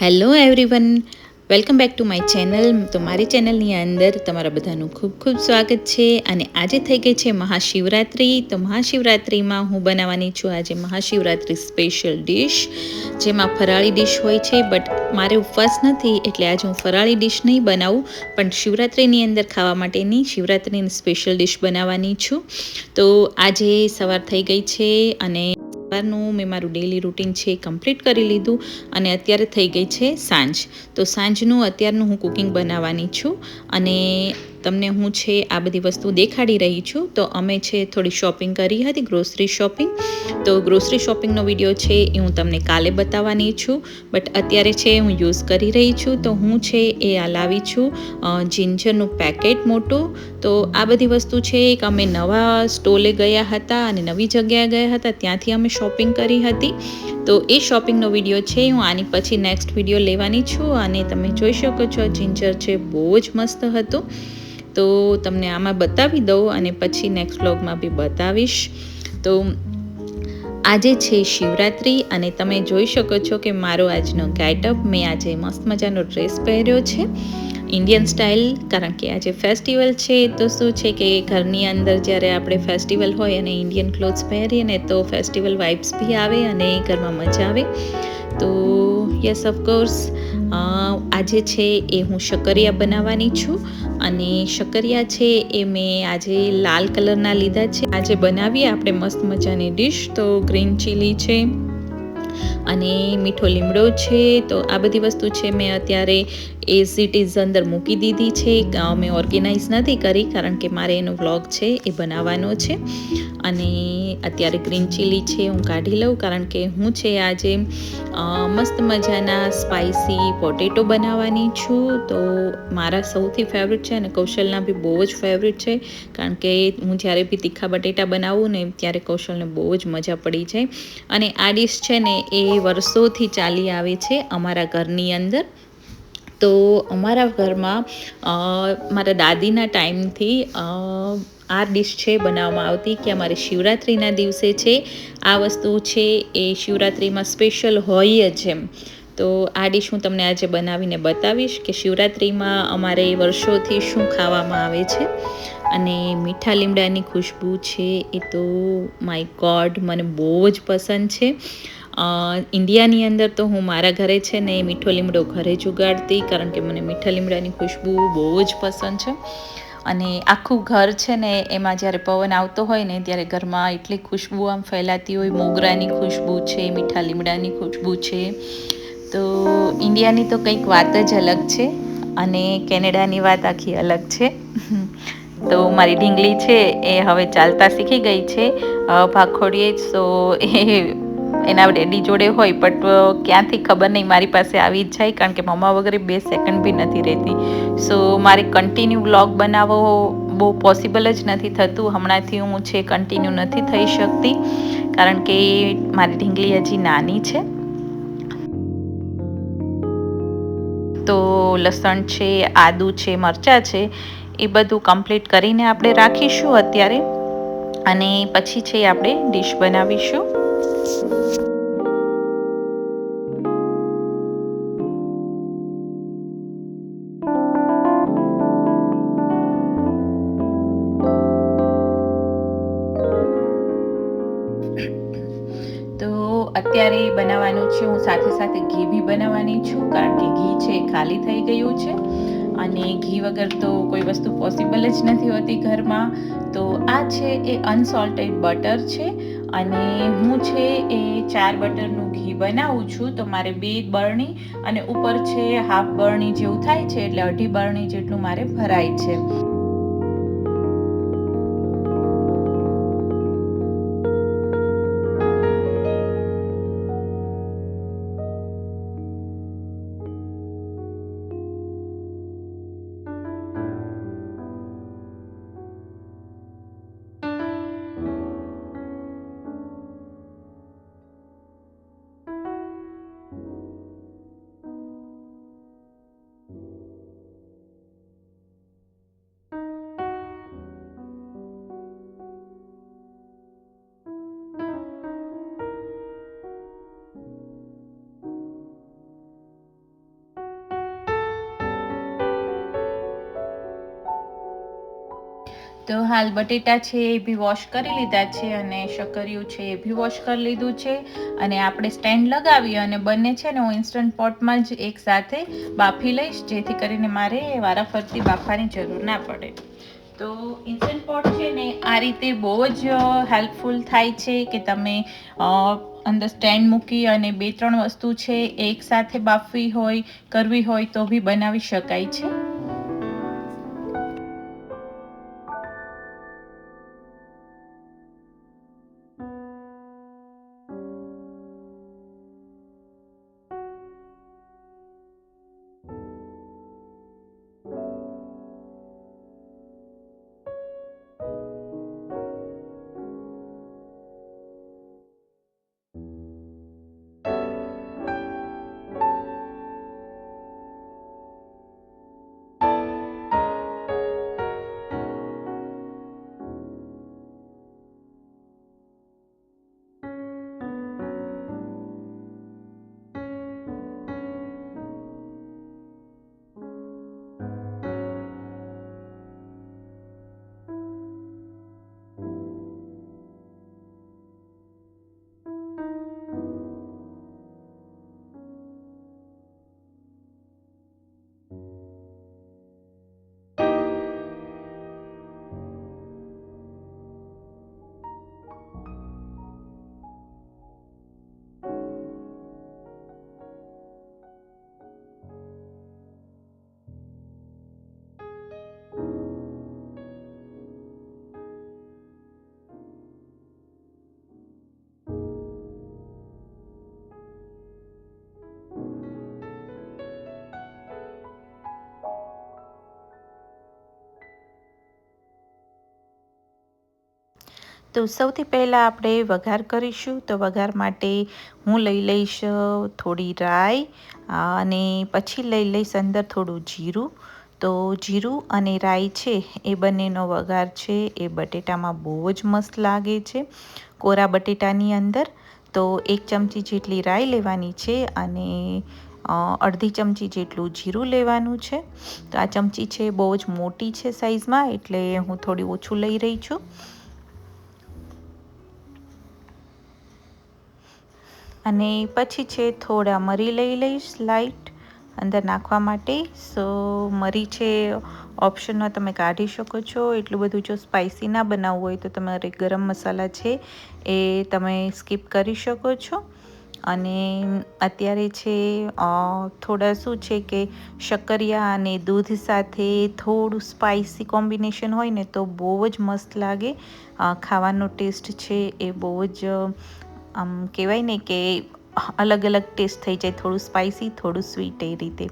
Hello everyone welcome back to my channel તો મારી ચેનલની અંદર તમારા બધાનું ખૂબ ખૂબ સ્વાગત છે અને આજે થઈ ગઈ છે મહાશિવરાત્રિ. તો મહાશિવરાત્રિમાં હું બનાવવાની છું આજે મહાશિવરાત્રિ સ્પેશિયલ ડિશ જેમાં ફરાળી ડિશ હોય છે બટ મારે ઉપવાસ નથી એટલે આજે હું ફરાળી ડિશ નહીં બનાવું, પણ શિવરાત્રિની અંદર ખાવા માટેની શિવરાત્રિની સ્પેશિયલ ડિશ બનાવવાની છું. તો આજે સવાર થઈ ગઈ છે અને સવારનું મેં મારું ડેલી રૂટીન છે એ કમ્પ્લીટ કરી લીધું અને અત્યારે થઈ ગઈ છે સાંજ. તો સાંજનું અત્યારનું હું કુકિંગ બનાવવાની છું અને તમને હું છે આ બધી વસ્તુ દેખાડી રહી છું. તો અમે છે થોડી શોપિંગ કરી હતી ગ્રોસરી શોપિંગ તો ગ્રોસરી શોપિંગનો વીડિયો છે એ હું તમને કાલે બતાવવાની છું. બટ અત્યારે છે હું યુઝ કરી રહી છું. તો હું છે એ આ લાવી છું જિંજરનું પેકેટ મોટું. તો આ બધી વસ્તુ છે એક અમે નવા સ્ટોલે ગયા હતા અને નવી જગ્યાએ ગયા હતા. ત્યાંથી અમે શોપિંગ કરી હતી. તો એ શોપિંગનો વીડિયો છે હું આની પછી નેક્સ્ટ વીડિયો લેવાની છું. અને તમે જોઈ શકો છો જિંજર છે બહુ જ મસ્ત હતું. તો તમને આમાં બતાવી દઉં અને પછી નેક્સ્ટ બ્લોગમાં બી બતાવીશ. તો આજે છે શિવરાત્રિ અને તમે જોઈ શકો છો કે મારો આજનો ગાઇટઅપ મેં આજે મસ્ત મજાનો ડ્રેસ પહેર્યો છે. ઇન્ડિયન સ્ટાઇલ કારણ કે આજે ફેસ્ટિવલ છે, તો શું છે કે ઘરની અંદર જ્યારે આપણે ફેસ્ટિવલ હોય અને ઇન્ડિયન ક્લોથ્સ પહેરીએ ને તો ફેસ્ટિવલ વાઇબ્સ બી આવે અને ઘરમાં મજા આવે. તો યસ ઓફકોર્સ આજે છે એ હું શકરિયા બનાવવાની છું. અને શકરિયા છે એ મેં આજે લાલ કલરના લીધા છે. આજે બનાવીએ આપણે મસ્ત મજાની ડિશ, તો ગ્રીન ચીલી છે અને મીઠો લીમડો છે. તો આ બધી વસ્તુ છે મેં અત્યારે એઝ સિટીઝ અંદર મૂકી દીધી છે. મેં ઓર્ગેનાઇઝ નથી કરી કારણ કે મારે એનો વ્લોગ છે એ બનાવવાનો છે. અને અત્યારે ગ્રીન ચીલી છે હું કાઢી લઉં કારણ કે હું છે આજે મસ્ત મજાના સ્પાઇસી પોટેટો બનાવવાની છું. તો મારા સૌથી ફેવરિટ છે અને કૌશલના બી બહુ જ ફેવરિટ છે કારણ કે હું જ્યારે બી તીખા બટેટા બનાવું ને ત્યારે કૌશલને બહુ જ મજા પડી જાય. અને આ ડિશ છે ને એ વર્ષોથી ચાલી આવે છે અમારા ઘરની અંદર. તો અમારા ઘરમાં મારા દાદીના ટાઈમથી આ ડિશ છે બનાવવામાં આવતી કે અમારે શિવરાત્રિના દિવસે છે. આ વસ્તુ છે એ શિવરાત્રિમાં સ્પેશિયલ હોય જ એમ. તો આ ડિશ હું તમને આજે બનાવીને બતાવીશ કે શિવરાત્રિમાં અમારે વર્ષોથી શું ખાવામાં આવે છે. અને મીઠા લીમડાની ખુશ્બુ છે, એ તો માય ગોડ મને બહુ જ પસંદ છે. ઇન્ડિયાની અંદર તો હું મારા ઘરે છે ને મીઠો લીમડો ઘરે જ ઉગાડતી, કારણ કે મને મીઠા લીમડાની ખુશ્બુ બહુ જ પસંદ છે. અને આખું ઘર છે ને એમાં જ્યારે પવન આવતો હોય ને ત્યારે ઘરમાં એટલી ખુશ્બુ આમ ફેલાતી હોય, મોગરાની ખુશ્બુ છે, મીઠા લીમડાની ખુશ્બુ છે. તો ઇન્ડિયાની તો કંઈક વાત જ અલગ છે અને કેનેડાની વાત આખી અલગ છે. તો મારી ઢીંગલી છે એ હવે ચાલતા શીખી ગઈ છે. ભાખોડીએ સો એ એના ડેડી જોડે હોય બટ ક્યાંથી ખબર નહીં. મારી પાસે આવી જ જાય, કારણ કે મમ્મા વગેરે બે સેકન્ડ બી નથી રહેતી. સો મારે કન્ટિન્યુ બ્લોગ બનાવવો બહુ પોસિબલ જ નથી થતું. હમણાંથી હું છે કન્ટિન્યુ નથી થઈ શકતી, કારણ કે મારી ઢીંગલી હજી નાની છે. તો લસણ છે, આદુ છે, મરચાં છે, એ બધું કમ્પ્લીટ કરીને આપણે રાખીશું અત્યારે. અને પછી છે, આપણે ડીશ બનાવીશું. અત્યારે બનાવવાનું છે, હું સાથે સાથે ઘી બી બનાવવાની છું, કારણ કે ઘી છે એ ખાલી થઈ ગયું છે. અને ઘી વગર તો કોઈ વસ્તુ પોસિબલ જ નથી હોતી ઘરમાં. તો આ છે એ અનસોલ્ટેડ બટર છે. અને હું છે એ ચાર બટરનું ઘી બનાવું છું. તો મારે બે બરણી અને ઉપર છે હાફ બરણી જેવું થાય છે એટલે અઢી બરણી જેટલું મારે ભરાય છે. તો હાલ બટેટા છે એ બી વોશ કરી લીધા છે અને શકરિયું છે એ બી વોશ કરી લીધું છે. અને આપણે સ્ટેન્ડ લગાવી અને બંને છે ને હું ઇન્સ્ટન્ટ પોટમાં જ એક સાથે બાફી લઈશ, જેથી કરીને મારે વારાફરતી બાફવાની જરૂર ના પડે. તો ઇન્સ્ટન્ટ પોટ છે ને આ રીતે બહુ જ હેલ્પફુલ થાય છે કે તમે અંદર સ્ટેન્ડ મૂકી અને બે ત્રણ વસ્તુ છે એક સાથે બાફવી હોય, કરવી હોય તો બી બનાવી શકાય છે. તો સૌથી પહેલાં આપણે વઘાર કરીશું. તો વઘાર માટે હું લઈ લઈશ થોડી રાઈ અને પછી લઈ લઈશ અંદર થોડું જીરું. તો જીરું અને રાઈ છે, એ બંનેનો વઘાર છે, એ બટેટામાં બહુ જ મસ્ત લાગે છે. કોરા બટેટાની અંદર તો એક ચમચી જેટલી રાઈ લેવાની છે અને અડધી ચમચી જેટલું જીરું લેવાનું છે. તો આ ચમચી છે, બહુ જ મોટી છે સાઈઝમાં, એટલે હું થોડી ઓછું લઈ રહી છું. અને પછી છે થોડા મરી લઈ લઈશ લાઇટ અંદર નાખવા માટે. સો મરી છે ઓપ્શનમાં તમે કાઢી શકો છો. એટલું બધું જો સ્પાઇસી ના બનાવવું હોય તો તમારે ગરમ મસાલા છે એ તમે સ્કીપ કરી શકો છો. અને અત્યારે છે થોડા શું છે કે શક્કરિયા અને દૂધ સાથે થોડું સ્પાઇસી કોમ્બિનેશન હોય ને તો બહુ જ મસ્ત લાગે. ખાવાનો ટેસ્ટ છે એ બહુ જ આમ કહેવાય ને કે અલગ અલગ ટેસ્ટ થઈ જાય, થોડું સ્પાઇસી થોડું સ્વીટ એ રીતે.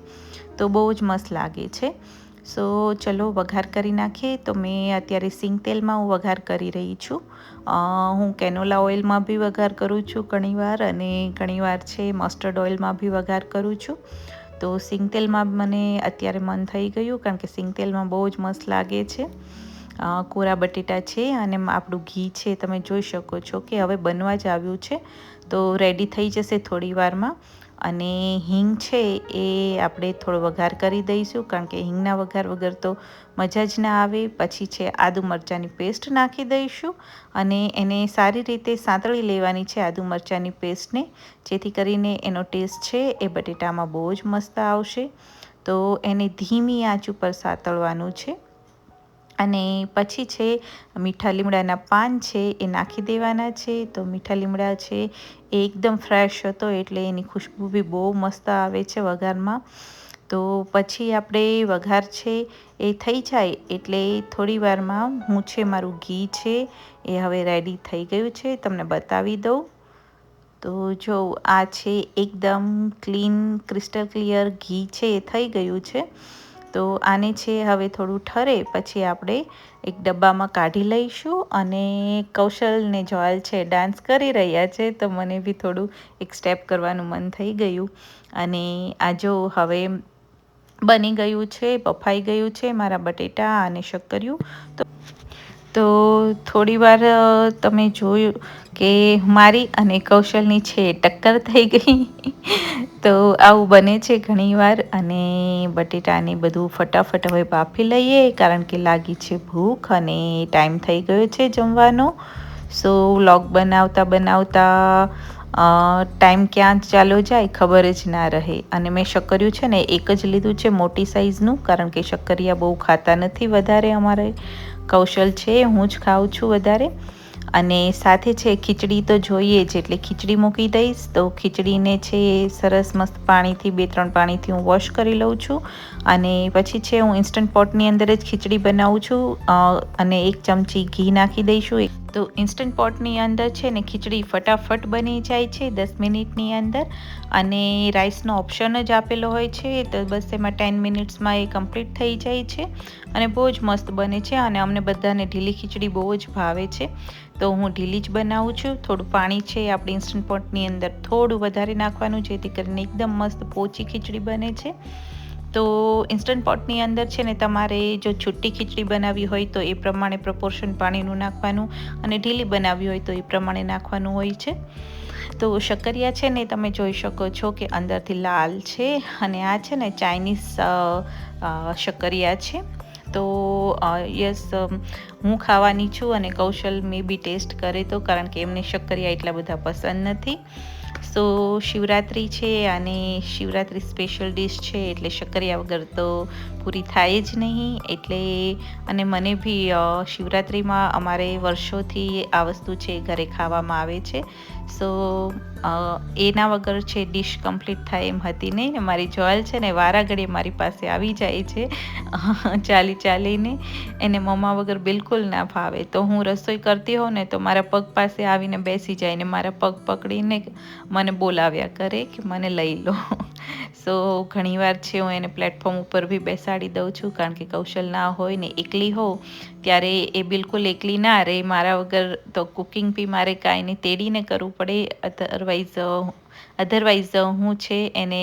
તો બહુ જ મસ્ત લાગે છે. સો ચલો વઘાર કરી નાખીએ. તો મેં અત્યારે સિંગ તેલમાં હું વઘાર કરી રહી છું. હું કેનોલા ઓઇલમાં બી વઘાર કરું છું ઘણીવાર અને ઘણીવાર છે મસ્ટર્ડ ઓઇલમાં બી વઘાર કરું છું. તો સિંગ તેલમાં મને અત્યારે મન થઈ ગયું કારણ કે સિંગ તેલમાં બહુ જ મસ્ત લાગે છે. કોરા બટેટા છે અને આપણું ઘી છે, તમે જોઈ શકો છો કે હવે બનવા જ આવ્યું છે. તો રેડી થઈ જશે થોડી વારમાં. અને હિંગ છે એ આપણે થોડો વઘાર કરી દઈશું, કારણ કે હિંગના વઘાર વગર તો મજા જ ના આવે. પછી છે આદુ મરચાંની પેસ્ટ નાખી દઈશું અને એને સારી રીતે સાંતળી લેવાની છે આદુ મરચાંની પેસ્ટને જેથી કરીને એનો ટેસ્ટ છે એ બટેટામાં બહુ જ મસ્ત આવશે. તો એને ધીમી આંચ ઉપર સાંતળવાનું છે. અને પછી છે, મીઠા લીમડાના પાન છે, એ નાખી દેવાના છે. તો મીઠા લીમડા છે, એ એકદમ ફ્રેશ હતો એટલે એની ખુશ્બુ બી બહુ મસ્ત આવે છે વઘારમાં. તો પછી આપણે વઘાર છે, એ થઈ જાય એટલે થોડી વારમાં હું છે, મારું ઘી છે, એ હવે રેડી થઈ ગયું છે, તમને બતાવી દઉં. તો જો આ છે, એકદમ ક્લીન ક્રિસ્ટલ ક્લિયર ઘી છે, એ થઈ ગયું છે. તો આને છે હવે થોડું ઠરે, પછી આપણે એક ડબ્બામાં કાઢી લઈશું અને કૌશલને જોયેલ છે ડાન્સ કરી રહ્યા છે, તો મને બી થોડું એક સ્ટેપ કરવાનું મન થઈ ગયું. અને આ જો હવે બની ગયું છે બફાઈ ગયું છે મારા બટેટા અને શક્કરિયું. તો તો થોડીવાર તમે જોયું કે મારી અને કૌશલની છે ટક્કર થઈ ગઈ. તો આવું બને છે ઘણીવાર અને બટેટાને બધું ફટાફટ હવે બાફી લઈએ કારણ કે લાગી છે ભૂખ અને ટાઈમ થઈ ગયો છે જમવાનો. સો વ્લોગ બનાવતા બનાવતા ટાઈમ ક્યાં ચાલો જાય ખબર જ ના રહે. અને મેં શક્કરિયું છે ને એક જ લીધું છે મોટી સાઇઝનું કારણ કે શક્કરિયા બહુ ખાતા નથી વધારે અમારે. કૌશલ છે, હું જ ખાઉં છું વધારે. અને સાથે છે ખીચડી તો જોઈએ જ, એટલે ખીચડી મૂકી દઈશ. તો ખીચડીને છે સરસ મસ્ત પાણીથી, બે ત્રણ પાણીથી હું વોશ કરી લઉં છું. અને પછી છે હું ઇન્સ્ટન્ટ પોટની અંદર જ ખીચડી બનાવું છું. અને એક ચમચી ઘી નાખી દઈશું. તો ઇન્સ્ટન્ટ પોટની અંદર છે ને ખીચડી ફટાફટ બની જાય છે દસ મિનિટની અંદર. અને રાઈસનો ઓપ્શન જ આપેલો હોય છે, તો બસ એમાં ટેન મિનિટ્સમાં એ કમ્પ્લીટ થઈ જાય છે. અને બહુ જ મસ્ત બને છે અને અમને બધાને ઢીલી ખીચડી બહુ જ ભાવે છે. તો હું ઢીલી જ બનાવું છું. થોડું પાણી છે આપણે ઇન્સ્ટન્ટ પોટની અંદર થોડું વધારે નાખવાનું, જેથી કરીને એકદમ મસ્ત પોચી ખીચડી બને છે. તો ઇન્સ્ટન્ટ પોટની અંદર છે ને તમારે જો છુટ્ટી ખીચડી બનાવવી હોય તો એ પ્રમાણે પ્રપોર્શન પાણીનું નાખવાનું અને ઢીલી બનાવવી હોય તો એ પ્રમાણે નાખવાનું હોય છે. તો શક્કરિયા છે ને તમે જોઈ શકો છો કે અંદરથી લાલ છે અને આ છે ને ચાઇનીઝ શક્કરિયા છે. તો યસ હું ખાવાની છું અને કૌશલ મે બી ટેસ્ટ કરે તો કારણ કે એમને શક્કરિયા એટલા બધા પસંદ નથી. સો શિવરાત્રિ છે અને શિવરાત્રિ સ્પેશિયલ ડિશ છે એટલે શક્કરિયા વગર તો પૂરી થાય જ નહીં. એટલે અને મને બી શિવરાત્રિમાં અમારે વર્ષોથી આ વસ્તુ છે, ઘરે ખાવામાં આવે છે. સો એના વગર છે ડિશ કમ્પ્લીટ થાય એમ હતી નહીં ને મારી જોલ છે ને વારાઘડીએ મારી પાસે આવી જાય છે. ચાલી ચાલીને એને મમ્મા વગર બિલકુલ ના ફાવે. તો હું રસોઈ કરતી હોઉં ને તો મારા પગ પાસે આવીને બેસી જાય ને મારા પગ પકડીને મને બોલાવ્યા કરે કે મને લઈ લો. સો ઘણીવાર છે હું એને પ્લેટફોર્મ ઉપર બી બેસાડી દઉં છું કારણ કે કૌશલ ના હોય ને એકલી હોઉં ત્યારે એ બિલકુલ એકલી ના રહે. મારા વગર તો કુકિંગ બી મારે કાંઈ નહીં. તેડીને કરવું પડે. અધરવાઇઝ અધરવાઇઝ હું છે એને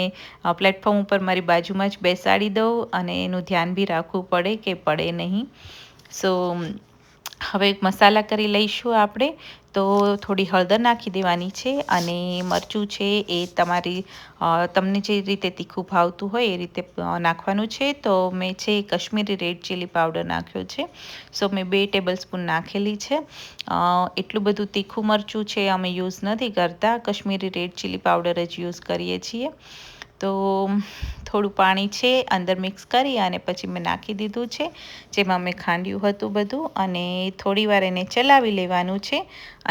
પ્લેટફોર્મ ઉપર મારી બાજુમાં જ બેસાડી દઉં અને એનું ધ્યાન બી રાખવું પડે કે પડે નહીં. સો હવે મસાલા કરી લઈશું આપણે. તો થોડી હળદર નાખી દેવાની છે અને મરચું છે એ તમારી તમને જે રીતે તીખું ભાવતું હોય એ રીતે નાખવાનું છે. તો મેં છે કશ્મીરી રેડ ચીલી પાવડર નાખ્યો છે. સો મેં બે ટેબલ સ્પૂન નાખેલી છે. એટલું બધું તીખું મરચું છે અમે યુઝ નથી કરતા. કશ્મીરી રેડ ચીલી પાવડર જ યુઝ કરીએ છીએ. તો થોડું પાણી છે, અંદર મિક્સ કરી અને પછી મેં નાખી દીધું છે, જેમાં મેં ખાંડ્યું હતું બધું અને થોડી વાર એને ચલાવી લેવાનું છે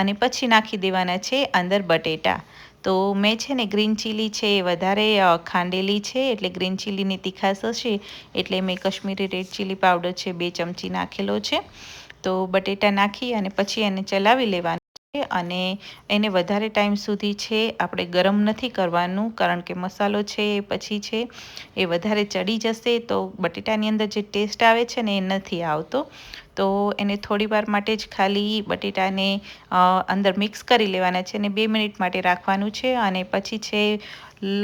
અને પછી નાખી દેવાના છે અંદર બટેટા. તો મેં છે ને ગ્રીન ચીલી છે એ વધારે ખાંડેલી છે, એટલે ગ્રીન ચીલીની તીખાશ હશે, એટલે મેં કશ્મીરી રેડ ચીલી પાવડર છે, બે ચમચી નાખેલો છે. તો બટેટા નાખી અને પછી એને ચલાવી લેવાનું. અને એને વધારે ટાઈમ સુધી છે, આપણે ગરમ નથી કરવાનું, કારણ કે મસાલો છે એ પછી છે, એ વધારે ચડી જશે તો બટેટાની અંદર જે ટેસ્ટ આવે છે ને એ નથી આવતો. તો એને થોડી વાર માટે જ ખાલી બટેટાને અંદર મિક્સ કરી લેવાના છે અને બે મિનિટ માટે રાખવાનું છે અને પછી છે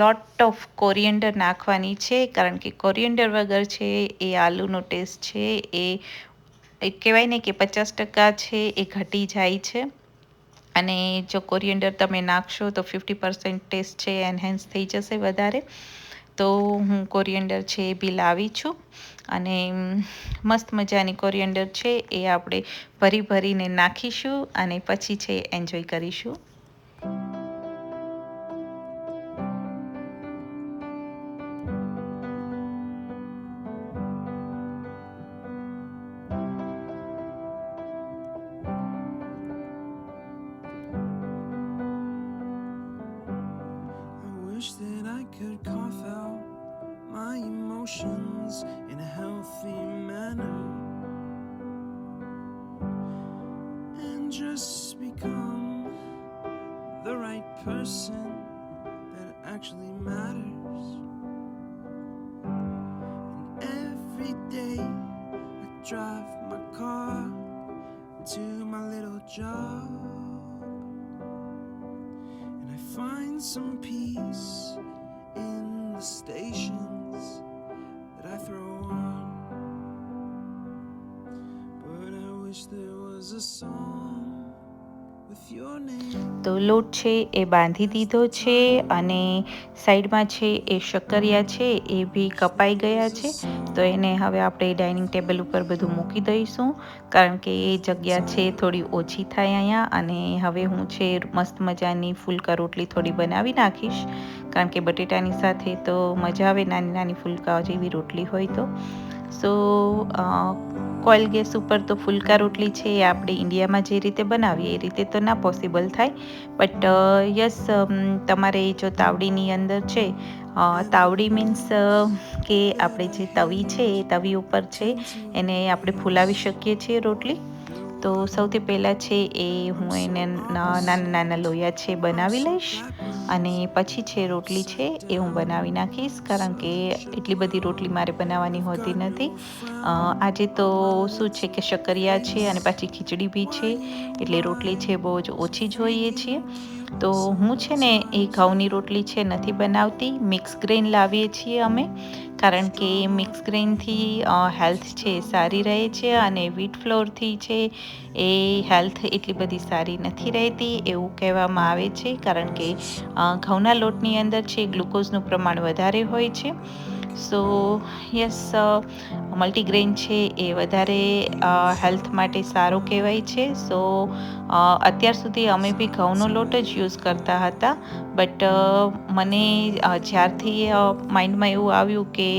લોટ ઓફ કોરિયન્ડર નાખવાની છે, કારણ કે કોરિયન્ડર વગર છે એ આલુનો ટેસ્ટ છે એ કહેવાય ને કે પચાસ ટકા છે એ ઘટી જાય છે. અને જો કોરિયન્ડર તમે નાખશો તો ફિફ્ટી પર્સન્ટ ટેસ્ટ છે એનહેન્સ થઈ જશે વધારે. તો હું કોરિયન્ડર છે એ બી લાવી છું. અને મસ્ત મજાની કોરિયન્ડર છે એ આપણે ભરી ભરીને નાખીશું અને પછી છે એન્જોય કરીશું. તો લોટ છે એ બાંધી દીધો છે અને સાઈડમાં છે એ શક્કરિયા છે, એ બી કપાઈ ગયા છે. તો એને હવે આપણે ડાઇનિંગ ટેબલ ઉપર બધું મૂકી દઈશું. કારણ કે એ જગ્યા છે થોડી ઓછી થાય અહીંયા અને હવે હું છે મસ્ત મજાની ફુલકા રોટલી થોડી બનાવી નાખીશ. કારણ કે બટેટાની સાથે તો મજા આવે નાની નાની ફુલકાઓ જેવી રોટલી હોય તો. સો કોઇલ ગેસ ઉપર તો ફુલકા રોટલી છે એ આપણે ઇન્ડિયામાં જે રીતે બનાવીએ એ રીતે તો ના પોસિબલ થાય. બટ યસ તમારે જો તાવડીની અંદર છે તાવડી મીન્સ કે આપણે જે તવી છે એ તવી ઉપર છે એને આપણે ફૂલાવી શકીએ છીએ રોટલી. તો સૌથી પહેલાં છે એ હું એને નાના નાના લોયા છે બનાવી લઈશ. અને પછી છે રોટલી છે એ હું બનાવી નાખીશ, કારણ કે એટલી બધી રોટલી મારે બનાવવાની હોતી નથી. આજે તો શું છે કે શક્કરિયા છે અને પાછી ખીચડી બી છે, એટલે રોટલી છે બહુ જ ઓછી જોઈએ છીએ. તો હું છે ને એ ઘઉંની રોટલી છે નથી બનાવતી, મિક્સ ગ્રેન લાવીએ છીએ અમે. કારણ કે મિક્સ ગ્રેનથી હેલ્થ છે એ સારી રહે છે અને વીટ ફ્લોરથી છે એ હેલ્થ એટલી બધી સારી નથી રહેતી એવું કહેવામાં આવે છે. કારણ કે ઘઉંના લોટની અંદર છે ગ્લુકોઝનું પ્રમાણ વધારે હોય છે. સો યસ મલ્ટીગ્રેન છે એ વધારે હેલ્થ માટે સારો કહેવાય છે. સો અત્યાર સુધી અમે બી ઘઉંનો લોટ જ યુઝ કરતા હતા. બટ મને જ્યારથી માઇન્ડમાં એવું આવ્યું કે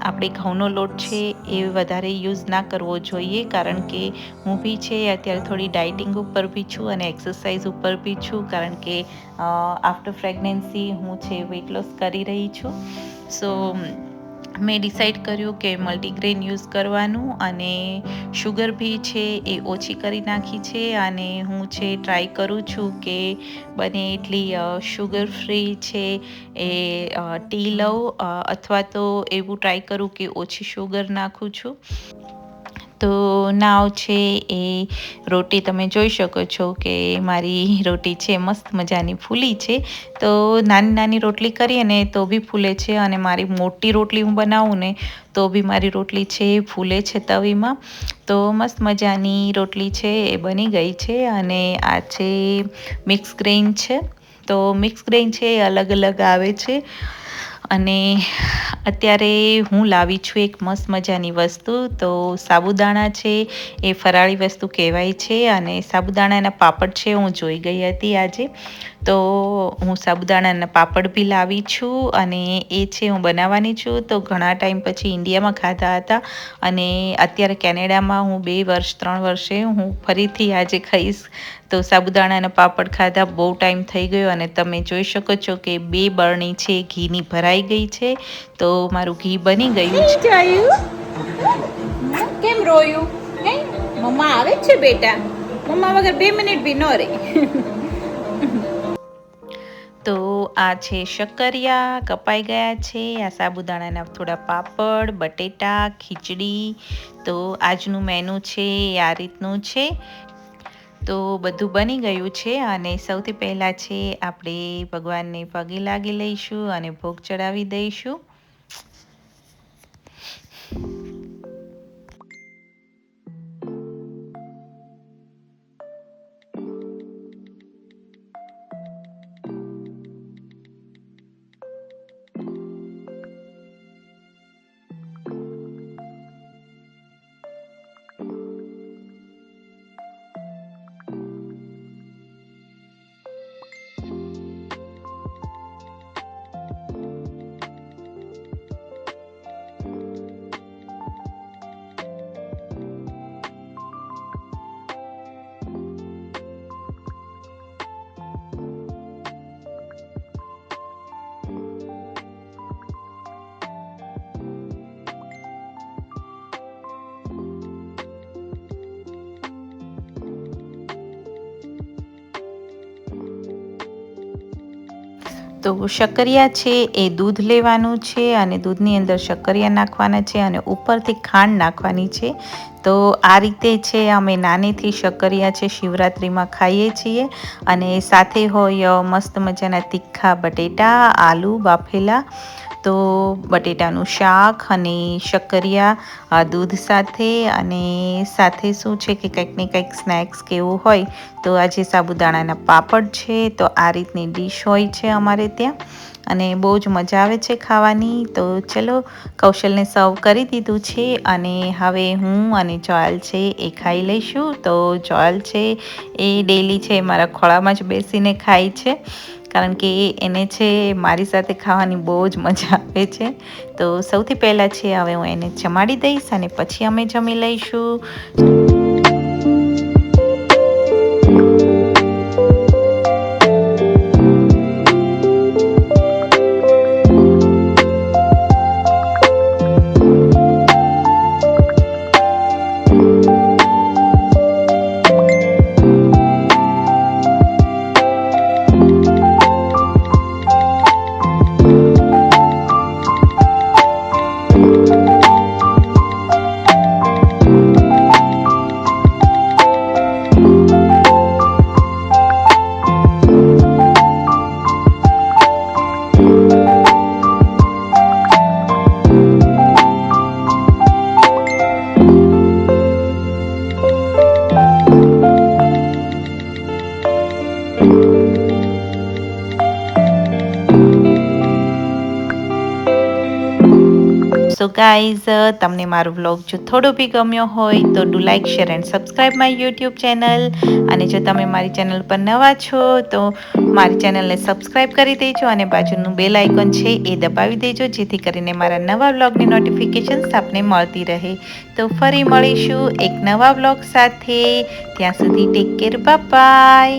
આપણે ઘઉંનો લોટ છે એ વધારે યુઝ ના કરવો જોઈએ કારણ કે હું બી છે અત્યારે થોડી ડાયટિંગ ઉપર બી છું અને એક્સરસાઇઝ ઉપર બી છું કારણ કે આફ્ટર પ્રેગ્નન્સી હું છે વેટ લોસ કરી રહી છું. સો મેં ડિસાઈડ કર્યું કે મલ્ટીગ્રેન યુઝ કરવાનું અને શુગર બી છે એ ઓછી કરી નાખી છે અને હું છે ટ્રાય કરું છું કે બને એટલી શુગર ફ્રી છે એ ટી લઉં અથવા તો એવું ટ્રાય કરું કે ઓછી શુગર નાખું છું. તો નાવ છે એ રોટી તમે જોઈ શકો છો કે મારી રોટી છે, મસ્ત મજાની ફૂલી છે. તો નાની નાની રોટલી કરીએ ને તો બી ફૂલે છે અને મારી મોટી રોટલી હું બનાવું ને તો બી મારી રોટલી છે એ ફૂલે છે તવીમાં. તો મસ્ત મજાની રોટલી છે એ બની ગઈ છે અને આ છે મિક્સ ગ્રેઇન છે. તો મિક્સ ગ્રેઇન છે એ અલગ અલગ આવે છે. અને અત્યારે હું લાવી છું એક મસ્ત મજાની વસ્તુ. તો સાબુદાણા છે, એ ફરાળી વસ્તુ કહેવાય છે અને સાબુદાણાના પાપડ છે, હું જોઈ ગઈ હતી આજે. તો હું સાબુદાણાના પાપડ બી લાવી છું અને એ છે, હું બનાવવાની છું. તો ઘણા ટાઈમ પછી ઇન્ડિયામાં ખાધા હતા અને અત્યારે કેનેડામાં હું બે વર્ષ, ત્રણ વર્ષે હું ફરીથી આજે ખાઈશ. તો સાબુદાણાના પાપડ ખાધા બહુ ટાઈમ થઈ ગયો અને તમે જોઈ શકો છો કે બે બરણી છે ઘીની ભરાઈ ગઈ છે. તો મારું ઘી બની ગયું છે. કેમ રોયું? હે મમ્મા આવે છે બેટા. મમ્મા વગર બે મિનિટ બી ન રહે. તો આ છે શક્કરિયા કપાઈ ગયા છે. આ સાબુદાણાના થોડા પાપડ બટેટા ખીચડી. તો આજનું મેનુ છે આ રીતનું છે. તો બધું બની ગયું છે અને સૌથી પહેલાં છે આપણે ભગવાનને પગે લાગી લઈશું અને ભોગ ચડાવી દઈશું. તો શક્કરિયા છે એ દૂધ લેવાનું છે અને દૂધની અંદર શક્કરિયા નાખવાના છે અને ઉપરથી ખાંડ નાખવાની છે તો આ રીતે છે, અમે નાનેથી શક્કરિયા છે, શિવરાત્રિમાં ખાઈએ છીએ અને સાથે હોય મસ્ત મજાના તીખા બટેટા, આલુ, બાફેલા. તો બટેટાનું શાક અને શક્કરિયા દૂધ સાથે અને સાથે શું છે કે કંઈક ને કંઈક સ્નેક્સ કેવું હોય, તો આજે સાબુદાણાના પાપડ છે, તો આ રીતની ડીશ હોય છે અમારે ત્યાં. અને બહુ જ મજા આવે છે ખાવાની. તો ચલો, કૌશલને સર્વ કરી દીધું છે અને હવે હું અને જોયલ છે એ ખાઈ લઈશું. તો જોયલ છે એ ડેલી છે, મારા ખોળામાં જ બેસીને ખાય છે. કારણ કે એને છે, મારી સાથે ખાવાની બહુ જ મજા આવે છે. તો સૌથી પહેલાં છે, હવે હું એને જમાડી દઈશ અને પછી અમે જમી લઈશું. ગાઈઝ તમને મારો વ્લોગ જો થોડો બી ગમ્યો હોય તો do like share and subscribe my YouTube channel અને જો તમે મારી ચેનલ પર નવા છો તો મારી ચેનલને સબસ્ક્રાઈબ કરી દેજો અને બાજુનું બેલ આઇકોન છે એ દબાવી દેજો, જેથી કરીને મારા નવા વ્લોગની નોટિફિકેશન્સ આપને મળતી રહે. તો ફરી મળીશું એક નવા વ્લોગ સાથે. ત્યાં સુધી ટેક કેર બાય